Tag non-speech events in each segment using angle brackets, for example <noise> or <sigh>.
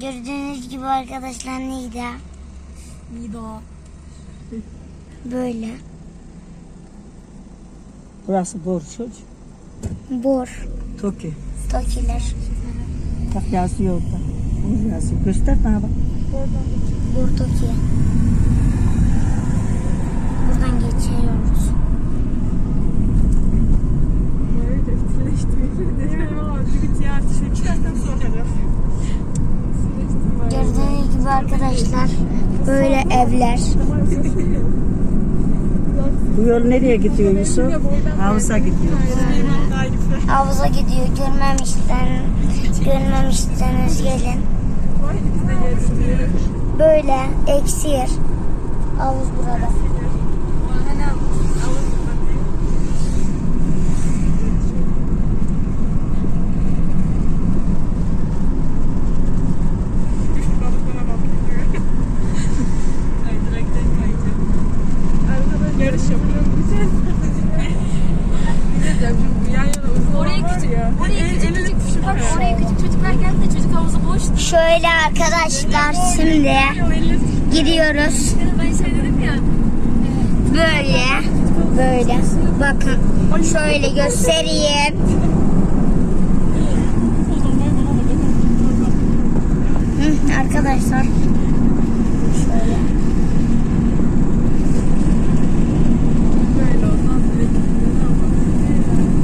Gördüğünüz gibi arkadaşlar neydi? Nida. Böyle. Burası Borçoç. Bor. Toki. Tokiler. Bak yazıyor orada. Bu yazıyor. Göster bana bak. Bor Toki. Buradan geçiyoruz. Böyle bir ziyaret şey çıkartan sonra. Gördüğünüz gibi arkadaşlar böyle evler. Bu yol nereye gidiyor Yusuf? Havuza gidiyor. Havuza gidiyor. Görmemişten, görmemişseniz gelin. Böyle eksi yer. Havuz burada. Yarış yapıyorum. Oraya küçük, oraya küçük, küçük, bak oraya küçük çocuklar geldi de çocuk havuzu boş. Şöyle arkadaşlar şimdi ya. Böyle. Böyle. Bakın. Şöyle göstereyim. Arkadaşlar. Şöyle. Böyle olmaz.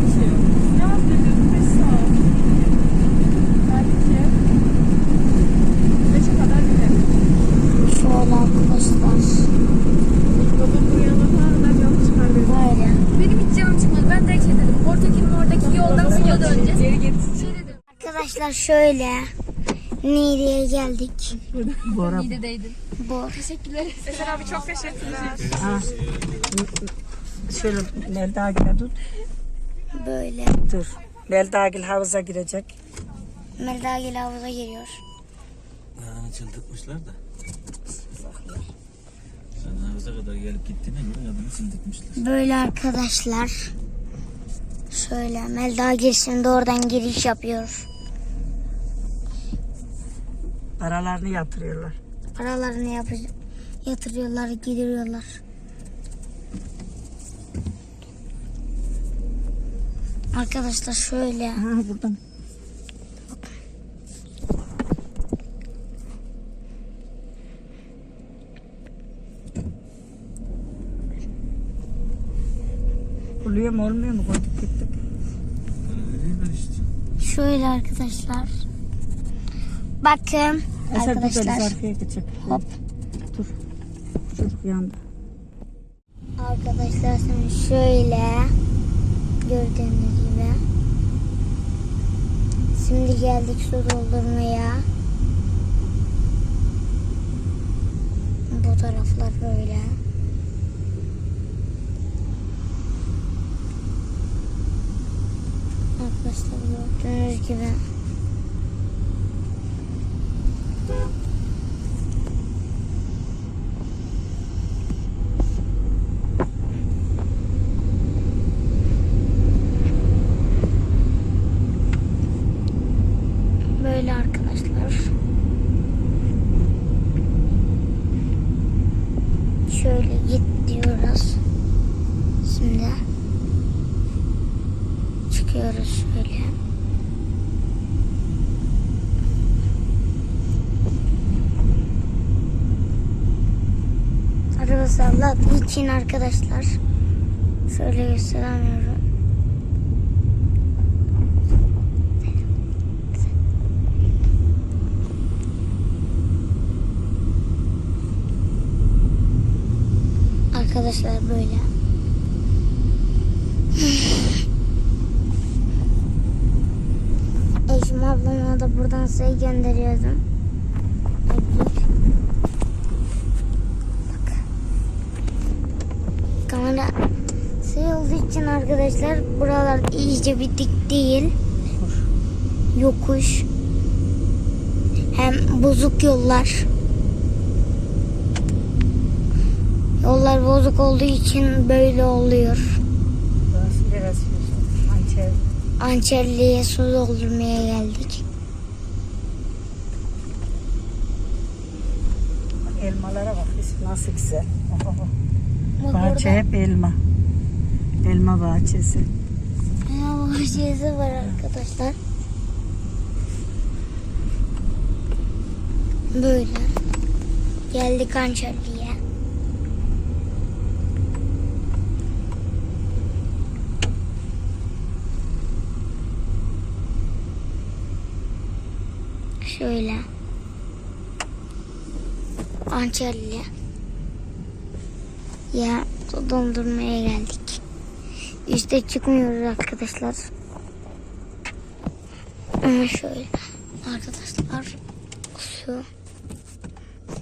Bir şey yok. Ne yapıyorsun? Beş saat. Belki. Beşe kadar gidelim. Şöyle arkadaşlar. Babam uyanana kadar yol çıkar benim. Böyle. Benim hiç canım çıkmadı. Ben direkt şey dedim. Portekin'in oradaki yoldan suya döneceğiz. Geri git. Şey dedim. Arkadaşlar şöyle. Niğde'ye geldik. Bora. Nide'deydin. Bu. Teşekkürler. Eser abi çok teşekkürler. Ha. Şöyle Melda Gül'e tut. Böyle. Dur. Melda Gül havuza girecek. Melda Gül havuza giriyor. Ayağını çıldırtmışlar da. Sen havuza kadar gelip gittiğine göre adını çıldırtmışlar. Böyle arkadaşlar. Şöyle Melda girsin de oradan giriş yapıyor. Paralarını yatırıyorlar. Paralarını yapıyor. Yatırıyorlar, gidiriyorlar. Arkadaşlar şöyle. Ha buradan. Oluyor mu olmuyor mu? Koyduk gittik. Şöyle arkadaşlar. Bakın Eser arkadaşlar. arkaya geçecek. Hop. Dur. Çocuk yandı. Arkadaşlar şimdi şöyle gördüğünüz gibi. Şimdi geldik su doldurmaya. Bu taraflar böyle. Arkadaşlar gördüğünüz gibi. Böyle arkadaşlar. Şöyle git diyoruz. Şimdi çıkıyoruz şöyle. Araba salladığı için arkadaşlar şöyle gösteremiyorum. Arkadaşlar böyle. Eşim ablama da buradan size gönderiyordum. Kamera şey olduğu için arkadaşlar buralar iyice bir dik değil. Yokuş. Hem bozuk yollar. Yollar bozuk olduğu için böyle oluyor. Burası? Hançer. Ançerli'ye su doldurmaya geldik. elmalara bak. Nasıl güzel. <laughs> Bak Bahçe orada hep elma. Elma bahçesi. elma bahçesi var arkadaşlar. Böyle. Geldik Ançerli'ye. Şöyle. Ançerli. Ya dondurmaya geldik. İşte çıkmıyoruz arkadaşlar. Ama şöyle arkadaşlar şu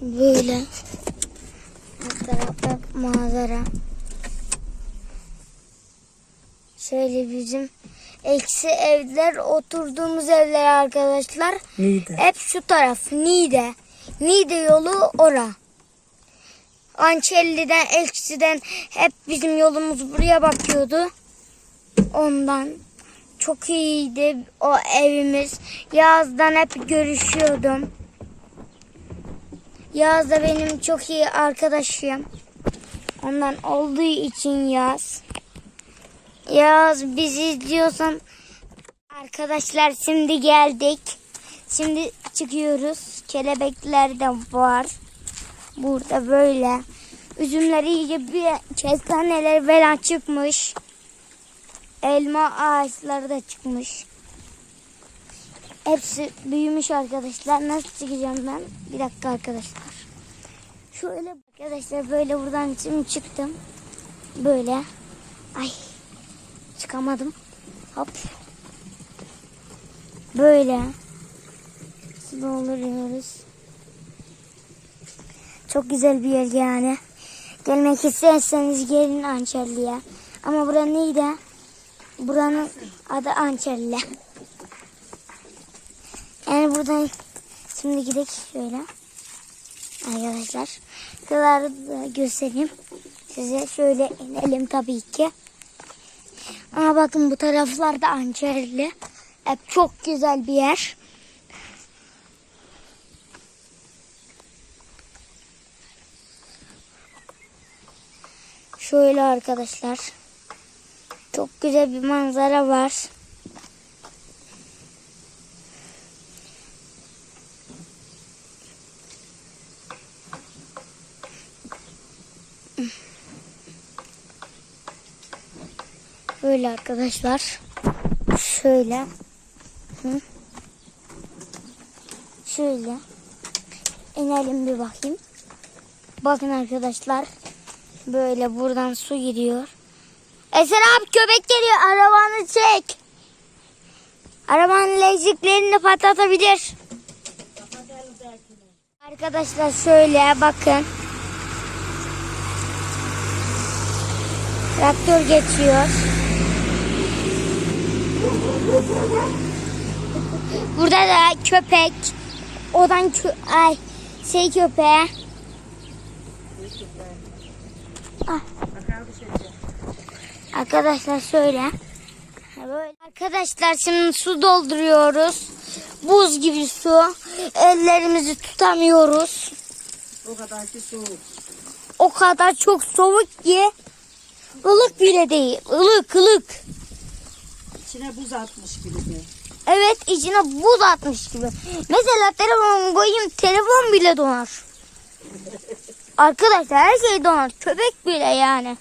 böyle alt tarafta manzara. Şöyle bizim eksi evler oturduğumuz evler arkadaşlar. Neydi? Hep şu taraf Niğde. Niğde yolu ora. Ançelli'den, Elçi'den hep bizim yolumuz buraya bakıyordu. Ondan çok iyiydi o evimiz. Yazdan hep görüşüyordum. Yaz da benim çok iyi arkadaşım. Ondan olduğu için Yaz. Yaz bizi izliyorsan arkadaşlar şimdi geldik. Şimdi çıkıyoruz. Kelebekler de var. Burada böyle. Üzümler iyice bir kestaneler falan çıkmış. Elma ağaçları da çıkmış. Hepsi büyümüş arkadaşlar. Nasıl çıkacağım ben? Bir dakika arkadaşlar. Şöyle arkadaşlar böyle buradan şimdi çıktım. Böyle. Ay. Çıkamadım. Hop. Böyle. Dolduruyoruz. Çok güzel bir yer yani. Gelmek isterseniz gelin Ançerli'ye. Ama bura neydi? Buranın adı Ançerli. Yani buradan şimdi gidelim şöyle. Arkadaşlar. Şuraları da göstereyim. Size şöyle inelim tabii ki. Ama bakın bu taraflarda Ançerli. Hep çok güzel bir yer. Şöyle arkadaşlar. Çok güzel bir manzara var. Böyle arkadaşlar. Şöyle. Şöyle. İnelim bir bakayım. Bakın arkadaşlar. Böyle buradan su gidiyor. Esen abi köpek geliyor. Arabanı çek. Arabanın lastiklerini patlatabilir. Arkadaşlar şöyle bakın. Traktör geçiyor. Burada da köpek. Odan kö ay şey köpeği. Arkadaşlar şöyle. Böyle. Arkadaşlar şimdi su dolduruyoruz. Buz gibi su. Ellerimizi tutamıyoruz. O kadar ki soğuk. O kadar çok soğuk ki ılık bile değil. Ilık ılık. İçine buz atmış gibi de. Evet içine buz atmış gibi. Mesela telefon koyayım telefon bile donar. <laughs> Arkadaşlar her şey donar. Köpek bile yani.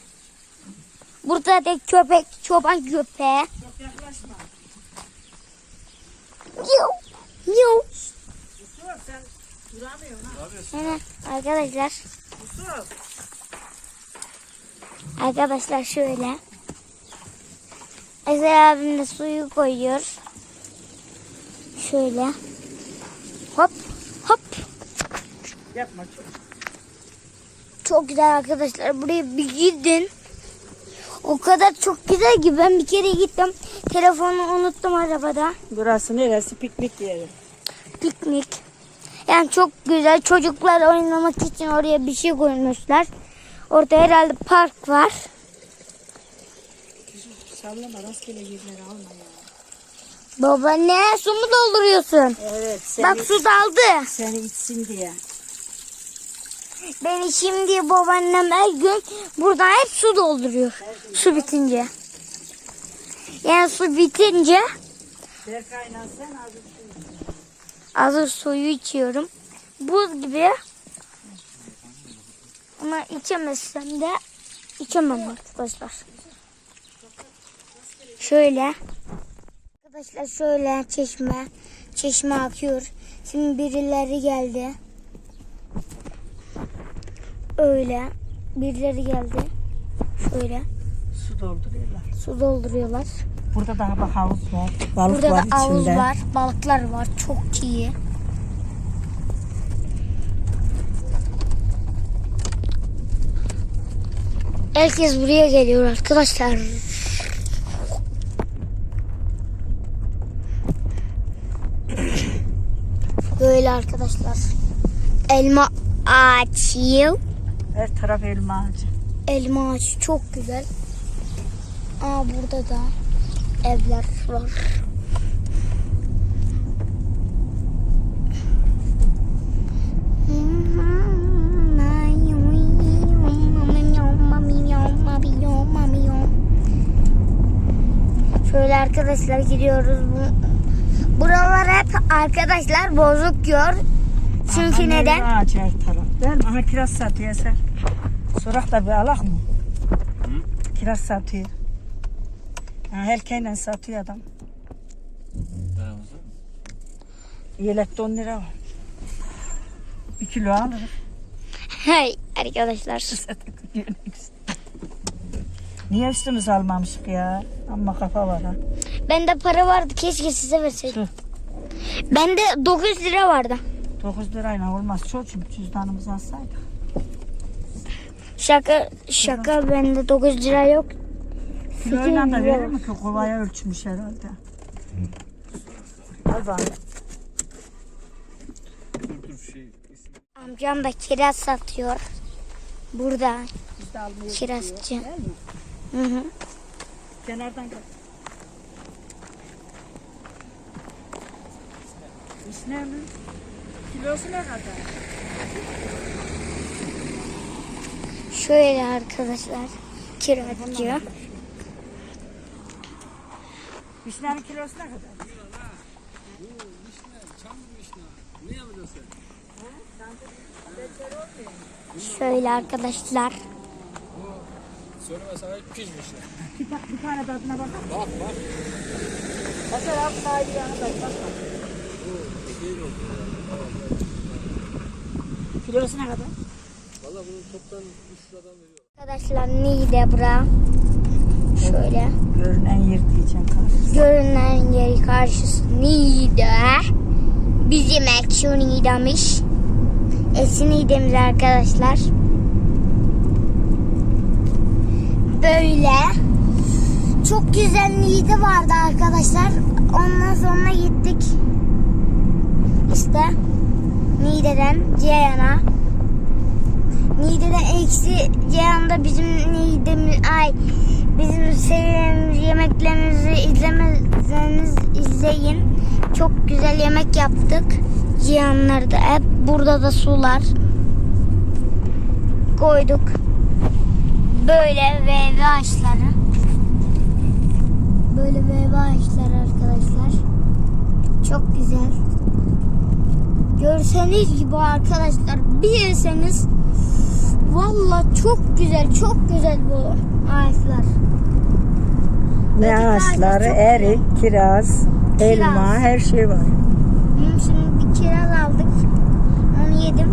Burada da köpek, çoban köpeği. Çok yaklaşma. Yusuf sen duramıyorsun ha. Hemen arkadaşlar. Yusuf. Arkadaşlar şöyle. Ezel abim de suyu koyuyor. Şöyle. Hop hop. Yapma çok. Çok güzel arkadaşlar. Buraya bir gidin. O kadar çok güzel ki ben bir kere gittim. Telefonu unuttum arabada. Burası neresi? Piknik yeri. Piknik. Yani çok güzel. Çocuklar oynamak için oraya bir şey koymuşlar. Orada herhalde park var. Sallama rastgele yerleri alma ya. Baba ne? Su mu dolduruyorsun? Evet seni, Bak su daldı. seni içsin diye. Beni şimdi babaannem her gün buradan hep su dolduruyor. Su bitince. Yani su bitince hazır suyu içiyorum. Buz gibi. Ama içemezsem de içemem arkadaşlar. Şöyle. Arkadaşlar şöyle çeşme. Çeşme akıyor. Şimdi birileri geldi. Öyle. Birileri geldi. Şöyle su dolduruyorlar. su dolduruyorlar. Burada da bak havuz var. Balık Burada var da havuz içinde. var. Balıklar var. Çok iyi. Herkes buraya geliyor arkadaşlar. Böyle arkadaşlar. Elma ağacı. Her taraf elma ağacı. Elma ağacı çok güzel. Aa burada da evler var. Şöyle arkadaşlar gidiyoruz. Bu- Buralar hep arkadaşlar bozuk gör. Çünkü Aha, neden? Her mi? Aha kiraz satıyor sen. Sorak da bir alak mı? Kiraz satıyor. Ha, erkeğiyle satıyor adam. Yelekte 10 lira var. Bir kilo alır. Hey arkadaşlar. <laughs> Niye üstümüze almamışık ya? Ama kafa var ha. Bende para vardı keşke size verseydim. Bende 9 lira vardı. 9 lirayla olmaz çocuğum. Cüzdanımızı alsaydık. Şaka şaka bende 9 lira yok. Kiloyla da verir mi ki? Kovaya ölçmüş herhalde. Al bana. Amcam da kiraz satıyor. Burada kirazcı. Hı hı. Kenardan gel. İşne mi? Kilosu ne kadar? Şöyle arkadaşlar kirazcı. Vişnenin kilosu ne kadar? Şöyle arkadaşlar. Bir, ta- bir tane tadına bak. Bak bak. Mesela abi sahibi yanına bak. bak. Kilosu ne kadar? Arkadaşlar Niğde bura. Şöyle Görünen yer diyeceğim karşı. görünen yeri karşısı Niğde. Bizim Ekşi Niğde'miş. Eski Niğde'miz arkadaşlar. Böyle. Çok güzel Niğde vardı arkadaşlar. Ondan sonra gittik. İşte Niğde'den Ceyhan'a. Niğde'den eksi Ceyhan'da bizim Niğde'miz ay bizim sevdiğimiz yemeklerimizi izlemezseniz izleyin. Çok güzel yemek yaptık. Cihanlarda hep burada da sular koyduk. Böyle meyve ağaçları. Böyle meyve ağaçları arkadaşlar. Çok güzel. Görseniz gibi arkadaşlar bir yeseniz Valla çok güzel, çok güzel bu ağaçlar. Ne ağaçları? Erik, kiraz, elma, Kiraz. her şey var. Benim şimdi bir kiraz aldık. Onu yedim.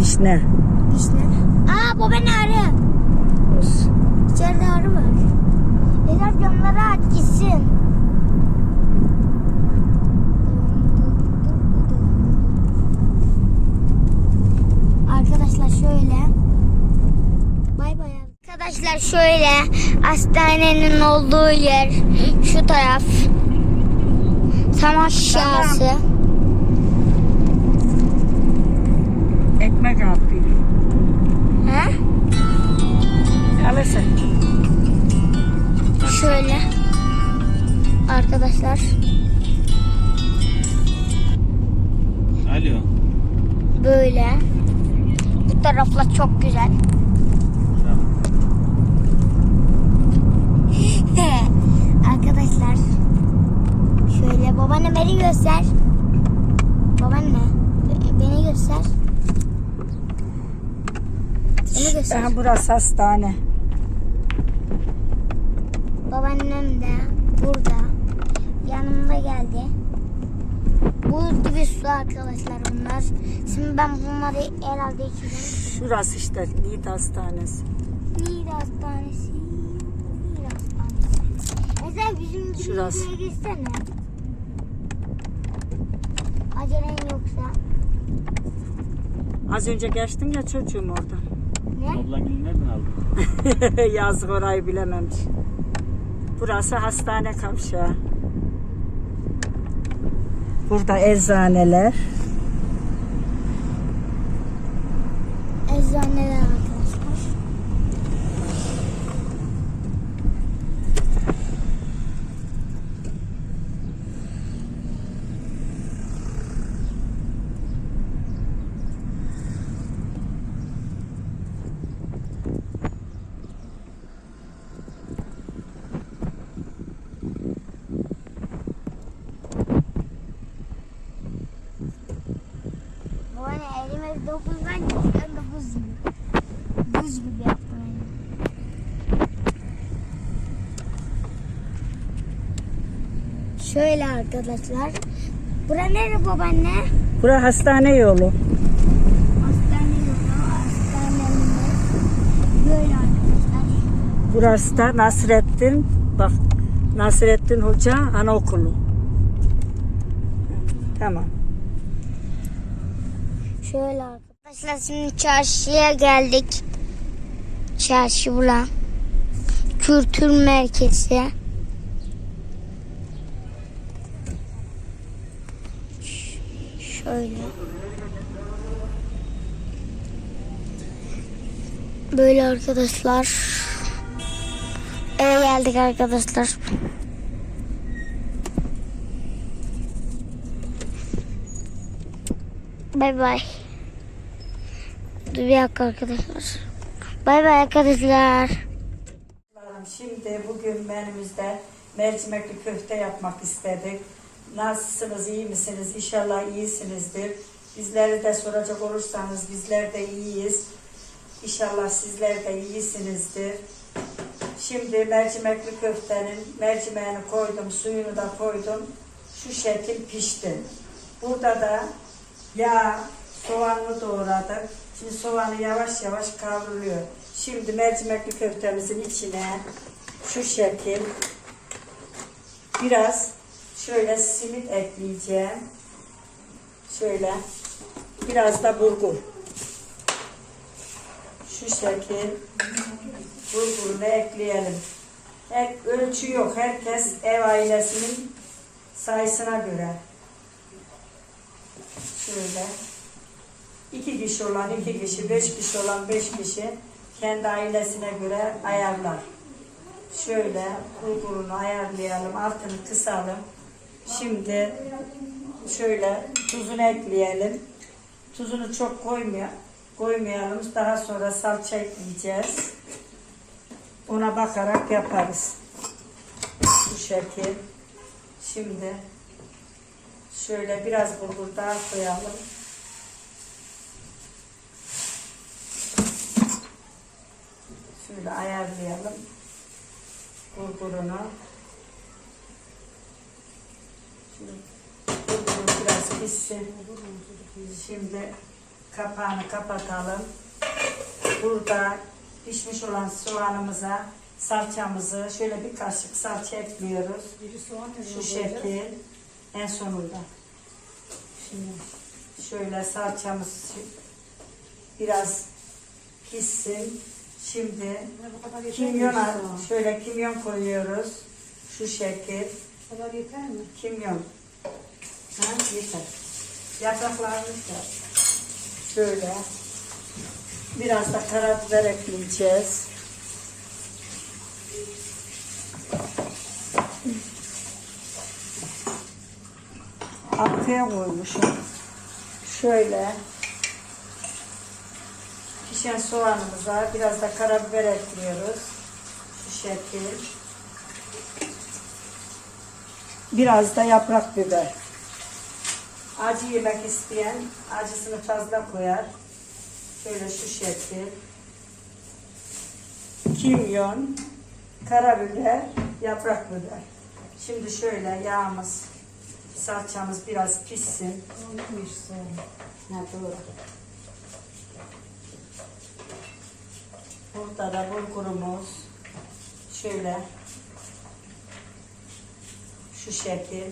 Vişne. İşte. Aa bu ben arı. İçeride arı var. Beyler camları aç gitsin. Arkadaşlar şöyle. Bay bay. Arkadaşlar şöyle hastanenin olduğu yer şu taraf. Tam aşağısı. Hastane. Babaannem de burada. Yanımda geldi. Buz gibi su arkadaşlar bunlar. Şimdi ben bunları herhalde içeceğim. Şurası işte Yiğit Hastanesi. Nil Hastanesi. Nil Hastanesi. Mesela bizim Şurası. gitsene. Acelen yoksa. Az önce geçtim ya çocuğum orada. Ne? Ablan gelin nereden aldın? <laughs> Yazık orayı bilememiş. Burası hastane kavşağı. Burada eczaneler. Eczaneler arkadaşlar. Bu hani geçiyor da buz gibi. Buz gibi yaptım. Şöyle arkadaşlar. Bura nere babaanne? Bura hastane yolu. Hastane yolu, hastanemiz. Böyle arkadaşlar. Burası da Nasrettin. Bak Nasrettin Hoca Anaokulu. Tamam. Şöyle arkadaşlar şimdi çarşıya geldik. Çarşı bura. Kültür merkezi. Ş- Şöyle. Böyle arkadaşlar. Eve geldik arkadaşlar. Bay bay. Bir dakika arkadaşlar. Bay bay arkadaşlar. Şimdi bugün menümüzde mercimekli köfte yapmak istedik. Nasılsınız, iyi misiniz? İnşallah iyisinizdir. Bizleri de soracak olursanız bizler de iyiyiz. İnşallah sizler de iyisinizdir. Şimdi mercimekli köftenin mercimeğini koydum, suyunu da koydum. Şu şekil pişti. Burada da yağ, soğanlı doğradık. Şimdi soğanı yavaş yavaş kavruluyor. Şimdi mercimekli köftemizin içine şu şekil biraz şöyle simit ekleyeceğim. Şöyle biraz da bulgur. Şu şekil bulgurunu ekleyelim. Her, ölçü yok. Herkes ev ailesinin sayısına göre. Şöyle. İki kişi olan iki kişi, beş kişi olan beş kişi kendi ailesine göre ayarlar. Şöyle bulgurunu ayarlayalım, altını kısalım. Şimdi şöyle tuzunu ekleyelim. Tuzunu çok koymuyor, koymayalım. Daha sonra salça ekleyeceğiz. Ona bakarak yaparız. Bu şekil. Şimdi şöyle biraz bulgur daha koyalım. Şöyle ayarlayalım. Bulgurunu. Şimdi bulgur biraz pişsin. Şimdi kapağını kapatalım. Burada pişmiş olan soğanımıza salçamızı şöyle bir kaşık salça ekliyoruz. Şu şekil en sonunda. Şimdi şöyle salçamız biraz pişsin. Şimdi kimyon şöyle kimyon koyuyoruz. Şu şekil. Kimyon. Ha, yeter. Yapraklarını da şöyle. Biraz da karabiber ekleyeceğiz. Arkaya koymuşum. Şöyle. Pişen soğanımıza biraz da karabiber ekliyoruz. Şu şekil. Biraz da yaprak biber. Acı yemek isteyen acısını fazla koyar. Şöyle şu şekil. Kimyon, karabiber, yaprak biber. Şimdi şöyle yağımız, salçamız biraz pişsin. Ha, doğru. Burada da bulgurumuz şöyle şu şekil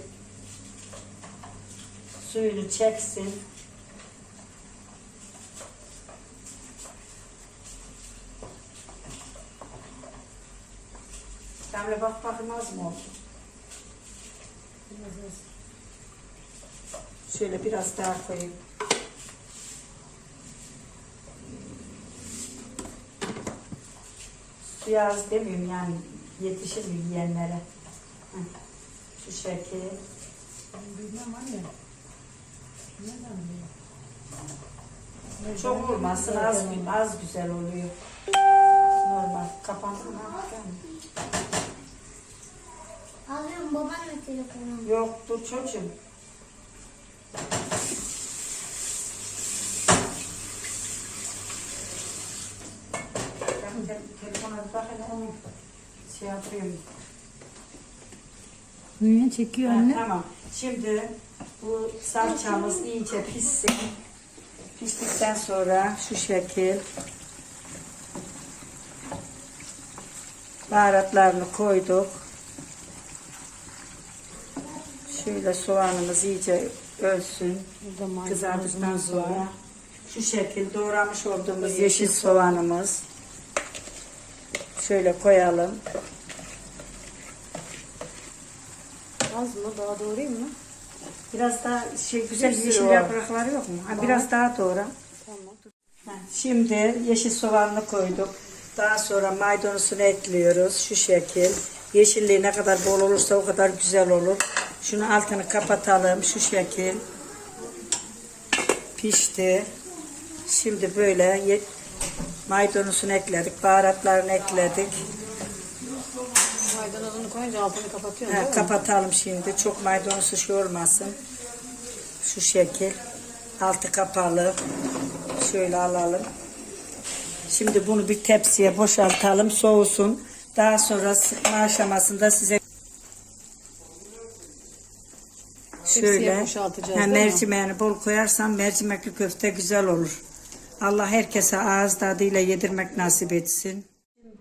suyunu çeksin. Damla bak bakayım az mı oldu? Şöyle biraz daha koyayım. Suya az demiyorum yani yetişir mi yiyenlere. Heh. Şu şekil. Çok olmasın az az güzel oluyor. Normal. Kapandı mı? Alıyorum babanla telefonumu. Yok dur çocuğum. Ben te telefona bir bak hele onu şey yapıyorum. Niye çekiyor Ha, tamam. Şimdi bu salçamız iyice pişsin. Piştikten sonra şu şekil baharatlarını koyduk. Şöyle soğanımız iyice ölsün. Kızardıktan sonra şu şekil doğramış olduğumuz yeşil soğanımız şöyle koyalım. Az mı? Daha doğrayayım mı? Biraz daha şey güzel sürü yeşil var. yaprakları yok mu? Ha, biraz daha doğra. Tamam. Şimdi yeşil soğanını koyduk. Daha sonra maydanozunu ekliyoruz şu şekil. Yeşilliği ne kadar bol olursa o kadar güzel olur. Şunu altını kapatalım şu şekil. Pişti. Şimdi böyle ye- maydanozunu ekledik, baharatlarını ekledik. Altını kapatıyorum Ha, değil mi? kapatalım şimdi. Çok maydanozlu şey olmasın. Şu şekil. Altı kapalı. Şöyle alalım. Şimdi bunu bir tepsiye boşaltalım. Soğusun. Daha sonra sıkma aşamasında size şöyle boşaltacağız, ha, değil mi? mercimeğini bol koyarsan mercimekli köfte güzel olur. Allah herkese ağız tadıyla yedirmek nasip etsin.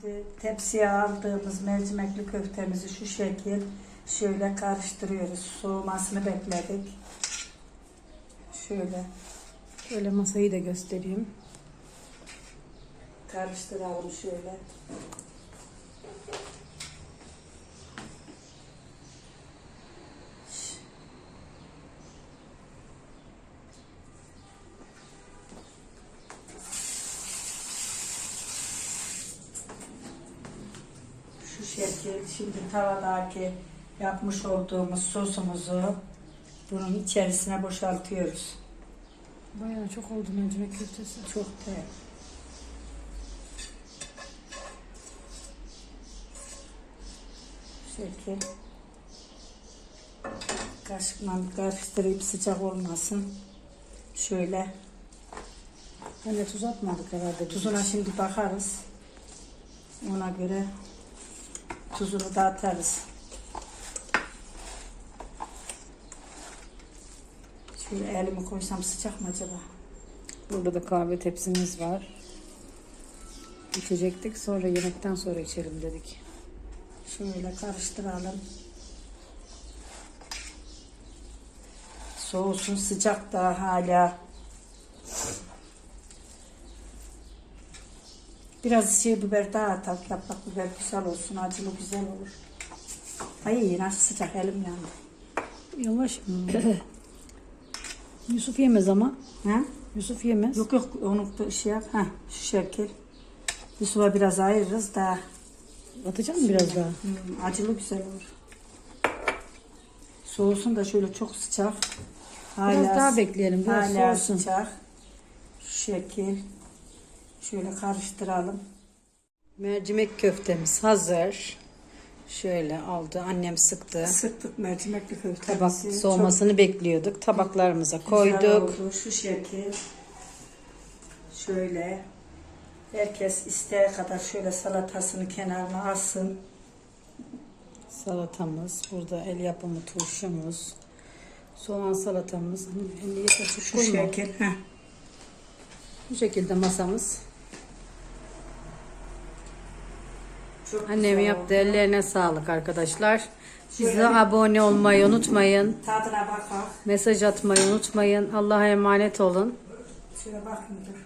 Şimdi tepsiye aldığımız mercimekli köftemizi şu şekil şöyle karıştırıyoruz. Soğumasını bekledik. Şöyle Şöyle masayı da göstereyim. karıştıralım şöyle. Şimdi tavadaki yapmış olduğumuz sosumuzu bunun içerisine boşaltıyoruz. Bayağı çok oldu mercimek köftesi. Çok da şekil kaşıkla karıştırıp sıcak olmasın. Şöyle Hani tuz atmadık herhalde. tuzuna şimdi bakarız. Ona göre tuzunu da atarız. Şöyle elimi koysam sıcak mı acaba? Burada da kahve tepsimiz var. İçecektik sonra yemekten sonra içelim dedik. Şöyle karıştıralım. Soğusun sıcak da hala. Biraz şey biber daha atalım. Yaprak biber güzel olsun. Acılı güzel olur. Ay nasıl sıcak elim yandı. Yavaş. <coughs> Yusuf yemez ama. Ha? Yusuf yemez. Yok yok onu da şey yap. Ha, şu şekil. Yusuf'a biraz ayırırız da Atacak mısın biraz daha? hmm, acılı güzel olur. Soğusun da şöyle çok sıcak. Biraz daha bekleyelim. Biraz Hala soğusun. sıcak. Şu şekil. Şöyle karıştıralım. Mercimek köftemiz hazır. Şöyle aldı. Annem sıktı. Sıktık mercimekli köftemizi. Tabak soğumasını bekliyorduk. Tabaklarımıza Çok güzel koyduk. oldu, Şu şekil. Şöyle. Herkes isteğe kadar şöyle salatasını kenarına alsın. Salatamız. Burada el yapımı turşumuz. Soğan salatamız. Hani yeter Şu şekil. Bu şekilde masamız. Çok Annem güzel yaptı. oldu. Ellerine sağlık arkadaşlar. Bize abone olmayı unutmayın. Tadına bakar. Mesaj atmayı unutmayın. Allah'a emanet olun. Şöyle bakın dur.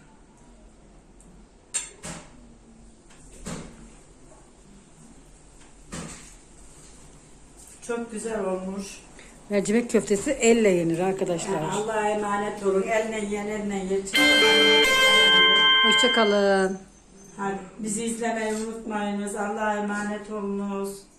Çok güzel olmuş. Mercimek köftesi elle yenir arkadaşlar. Allah'a emanet olun. Eline yiyen eline ye. Hoşçakalın. Hadi bizi izlemeyi unutmayınız. Allah'a emanet olunuz.